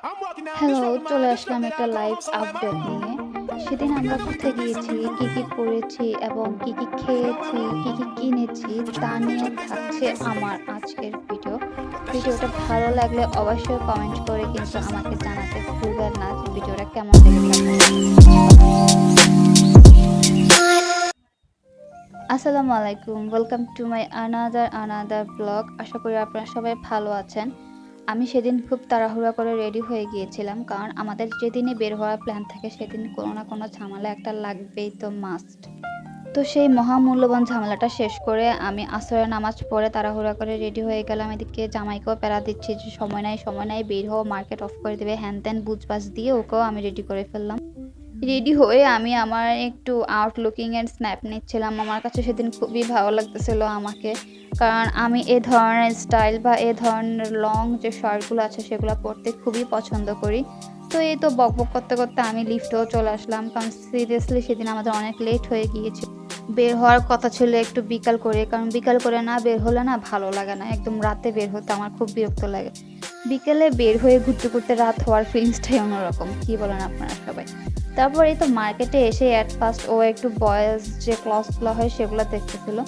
Hello চলে আসলাম একটা live update নিয়ে। সেদিন আমরা কোথায় গিয়েছি কি কি করেছি এবং কি কি খেয়েছি কি কি কিনেছি তা নিয়ে থাকছে আমার আজকের ভিডিও ভিডিওটা ভালো লাগলে অবশ্যই কমেন্ট করে কিন্তু আমাকে জানাতে ভুলবেন না যে ভিডিওটা কেমন লেগেছে। আসসালামু আলাইকুম welcome to my another another blog আশা করি আপনারা সবাই ভালো আছেন। আমি সেদিন খুব তাড়াহুড়া করে রেডি হয়ে গিয়েছিলাম, কারণ আমাদের যেদিনে বের হওয়ার প্ল্যান থাকে সেদিন কোনো না কোনো ঝামেলা একটা লাগবেই তো মাস্ট তো সেই মহামূল্যবান ঝামেলাটা শেষ করে আমি আসরের নামাজ পড়ে তাড়াহুড়া করে রেডি হয়ে গেলাম। এদিকে জামাইকেও প্যারা দিচ্ছি যে, সময় নাই সময় নাই, বের হও মার্কেট অফ করে দেবে, হ্যান ত্যান বুঝবাস দিয়ে ওকেও আমি রেডি করে ফেললাম। রেডি হয়ে আমি আমার একটু আউটলুকিং এর স্ন্যাপ নিচ্ছিলাম। আমার কাছে সেদিন খুবই ভালো লাগতেছিল আমাকে। কারণ আমি এ ধরনের স্টাইল বা এ ধরনের লং যে শার্টগুলো আছে সেগুলো পরতে খুবই পছন্দ করি। তো এই তো বক বক করতে করতে আমি লিফটেও চলে আসলাম। কারণ সিরিয়াসলি সেদিন আমাদের অনেক লেট হয়ে গিয়েছে। বের হওয়ার কথা ছিল একটু বিকাল করে। কারণ বিকাল করে না বের হলে না ভালো লাগে না। একদম রাতে বের হতে আমার খুব বিরক্ত লাগে। বিকেলে বের হয়ে ঘুরতে ঘুরতে রাত হওয়ার ফিলিংসটাই অন্যরকম। কি বলেন আপনারা সবাই? তারপর এই তো মার্কেটে এসে অ্যাট ফার্স্ট ও একটু বয়েজ যে ক্লথসগুলো হয় সেগুলো দেখতেছিল।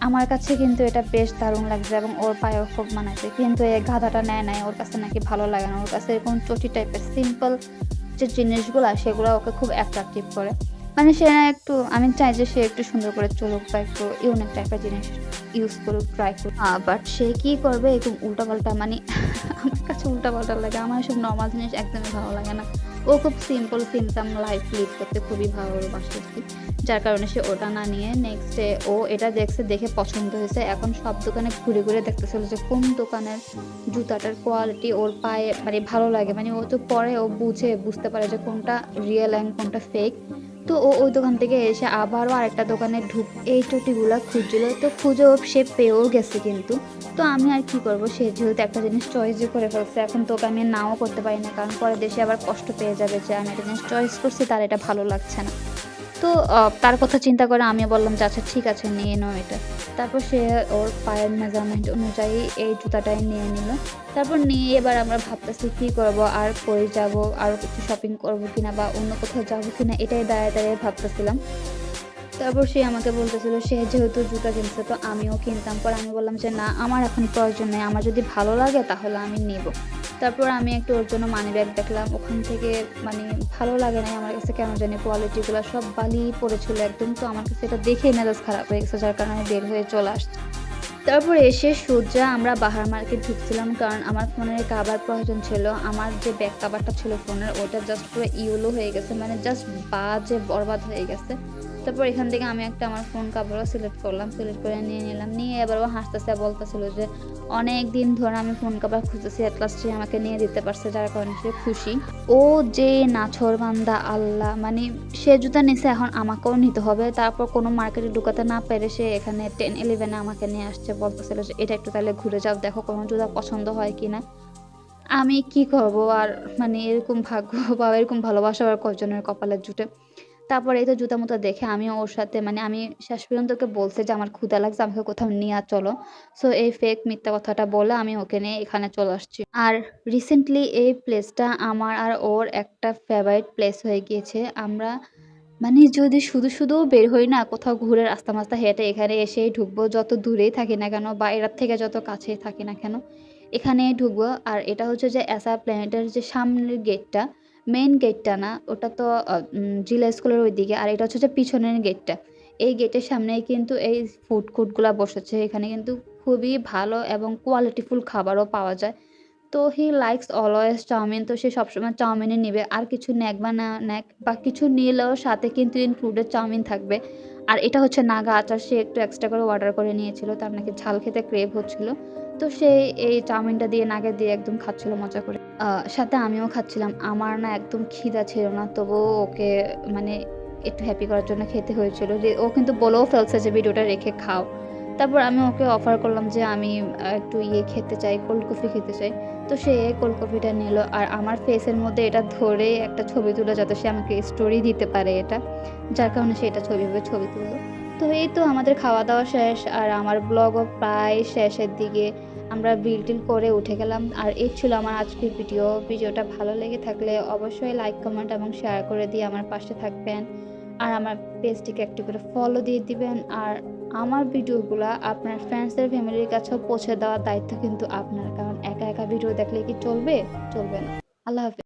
আমার কাছে কিন্তু এটা বেশ দারুণ লাগছে এবং ওর পায়েও খুব মানাইছে। কিন্তু এই গাধাটা নেয় নাই, ওর কাছে নাকি ভালো লাগে না। ওর কাছে এরকম চটি টাইপের সিম্পল যে জিনিসগুলো, সেগুলো ওকে খুব অ্যাট্রাকটিভ করে। মানে সে একটু, আমি চাই যে সে একটু সুন্দর করে চলুক বা একটু ইউনিক টাইপের জিনিস ইউজ করুক ট্রাই করুক। বাট সে কি করবে? একটু উল্টাপাল্টা মানে আমার কাছে উল্টাপাল্টা লাগে। আমার সব নর্মাল জিনিস একদমই ভালো লাগে না। ও খুব সিম্পল সিম্পল লাইফ লিড করতে খুবই ভালোবাসে। যার কারণে সে ওটা না নিয়ে নেক্সট ডে ও এটা দেখছে, দেখে পছন্দ হয়েছে। এখন সব দোকানে ঘুরে ঘুরে দেখতেছিল যে কোন দোকানের জুতাটার কোয়ালিটি ওর পায়ে মানে ভালো লাগে। মানে ও তো পরে ও বুঝে, বুঝতে পারে যে কোনটা রিয়েল অ্যান্ড কোনটা ফেক তো ও ওই দোকান থেকে এসে আবারও আরেকটা দোকানে ঢুক এই চটিগুলো খুঁজছিলো। তো খুঁজেও সে পেয়েও গেছে কিন্তু। তো আমি আর কি করব? সে যেহেতু একটা জিনিস চয়েস যে করে ফেলছে, এখন তোকে আমি নাও করতে পারি না, কারণ পরে দেশে আবার কষ্ট পেয়ে যাবে যে আমি একটা জিনিস চয়েস করছি, তার এটা ভালো লাগছে না। তো তার কথা চিন্তা করে আমি বললাম, যে আচ্ছা ঠিক আছে, নিয়ে নাও এটা। তারপর সে ওর পায়ের মেজারমেন্ট অনুযায়ী এই জুতাটাই নিয়ে নিল। তারপর নিয়ে এবার আমরা ভাবতেছি, কী করব, আর কই যাব, আর কিছু শপিং করব কিনা বা অন্য কোথাও যাব কিনা, এটাই দাঁড়িয়ে দাঁড়িয়ে ভাবতেছিলাম। তারপর সে আমাকে বলতেছিল, সে যেহেতু জুতা কিনছে, তো আমিও কিনতাম। পর আমি বললাম যে, না, আমার এখন প্রয়োজন নেই। আমার যদি ভালো লাগে, তাহলে আমি নেব। তারপর আমি একটু ওর জন্য মানি ব্যাগ দেখলাম। ওখান থেকে মানে ভালো লাগে না আমার কাছে কেন জানি কোয়ালিটিগুলো সব বালি পড়েছিল একদম। তো আমার কাছে এটা দেখেই মেজাজ খারাপ হয়ে গেছে, যার কারণে আমি বের হয়ে চলে আসছি। তারপর এসে সোজা আমরা বাহার মার্কেট ঢুকছিলাম, কারণ আমার ফোনের কাবার প্রয়োজন ছিল। আমার যে ব্যাক কাভারটা ছিল ফোনের, ওটা জাস্ট পুরো ইউলো হয়ে গেছে মানে জাস্ট বাজে, বরবাদ হয়ে গেছে। তারপর এখান থেকে আমি একটা আমার ফোন কাভারও সিলেক্ট করলাম সিলেক্ট করে নিয়ে নিলাম। নিয়ে এবার ও হাসতেছে, বলতেছিল যে, অনেক দিন ধরে আমি ফোন কাভার খুঁজতেছি এট লাস্ট সে আমাকে নিয়ে দিতে পারছে, যার কারণে সে খুশি। ও যে নাছর বান্দা, আল্লাহ মানে সে জুতা নিছে, এখন আমাকেও নিতে হবে। তারপর কোনো মার্কেটে ঢুকাতে না পেরে সে এখানে টেন ইলেভেনে আমাকে নিয়ে আসছে, বলতেছিল যে, এটা একটু তাহলে ঘুরে যাও, দেখো কোনো জুতা পছন্দ হয় কি না আমি কি করব, আর মানে এরকম ভাগ্য বা এরকম ভালোবাসা আর কজনের কপালের জুটে। তারপরে এই তো জুতা মুতা দেখে আমি ওর সাথে মানে আমি শেষ পর্যন্ত ওকে বলছে যে আমার ক্ষুধা লাগছে, আমাকে কোথাও নিয়ে আর চলো। সো এই ফেক মিথ্যা কথাটা বলে আমি ওকে নিয়ে এখানে চলে আসছি। আর রিসেন্টলি এই প্লেসটা আমার আর ওর একটা ফেভারিট প্লেস হয়ে গিয়েছে। আমরা মানে যদি শুধু শুধু বের হই না, কোথাও ঘুরে রাস্তা মাস্তা হেঁটে এখানে এসেই ঢুকবো, যত দূরেই থাকি না কেন বা এটার থেকে যত কাছেই থাকি না কেন, এখানেই ঢুকবো। আর এটা হচ্ছে যে এসা প্ল্যানেটের যে সামনের গেটটা মেইন গেটটা না, ওটা তো জিলা স্কুলের ওইদিকে, আর এটা হচ্ছে পিছনের গেটটা এই গেটের সামনেই কিন্তু এই ফুড কোর্টগুলো বসেছে, এখানে কিন্তু খুবই ভালো এবং কোয়ালিটিফুল খাবারও পাওয়া যায়। তো হি লাইকস অলওয়েজ চাউমিন, তো সে সবসময় চাউমিনই নেবে, আর কিছু নেক বা না নেক, বা কিছু নিলেও সাথে কিন্তু ইনক্লুডেড চাউমিন থাকবে। আর এটা হচ্ছে নাগা আচার, সে একটু এক্সট্রা করে অর্ডার করে নিয়েছিল, তার নাকি ঝাল খেতে ক্রেভ হচ্ছিল। তো সে এই চাউমিনটা দিয়ে নাগে দিয়ে একদম খাচ্ছিল, মজা করে। সাথে আমিও খাচ্ছিলাম। আমার না একদম খিদা ছিল না, তবুও ওকে মানে একটু হ্যাপি করার জন্য খেতে হয়েছিল। যে ও কিন্তু বলেও ফেলছে যে, ভিডিওটা রেখে খাও। তারপর আমি ওকে অফার করলাম যে, আমি একটু ইয়ে খেতে চাই কোল্ড কফি খেতে চাই। তো সে কোল্ড কফিটা নিল। আর আমার ফেসের মধ্যে এটা ধরে একটা ছবি তুলে, যাতে সে আমাকে স্টোরি দিতে পারে এটা। যার কারণে সে এটা ছবি ছবি তুললো। তো এই তো আমাদের খাওয়া দাওয়া শেষ, আর আমার ব্লগও প্রায় শেষের দিকে। আমরা বিল করে উঠে গেলাম, আর এই ছিল আমার আজকের ভিডিও ভিডিওটা ভালো লেগে থাকলে অবশ্যই লাইক কমেন্ট এবং শেয়ার করে দিয়ে আমার পাশে থাকবেন। আর আমার পেজটিকে একটু করে ফলো দিয়ে দিবেন। আর আমার ভিডিওগুলো আপনার ফ্রেন্ডসদের ফ্যামিলির কাছেও পৌঁছে দেওয়ার দায়িত্ব কিন্তু আপনার, কারণ একা একা ভিডিও দেখলে কি চলবে? চলবে না। আল্লাহ হাফেজ।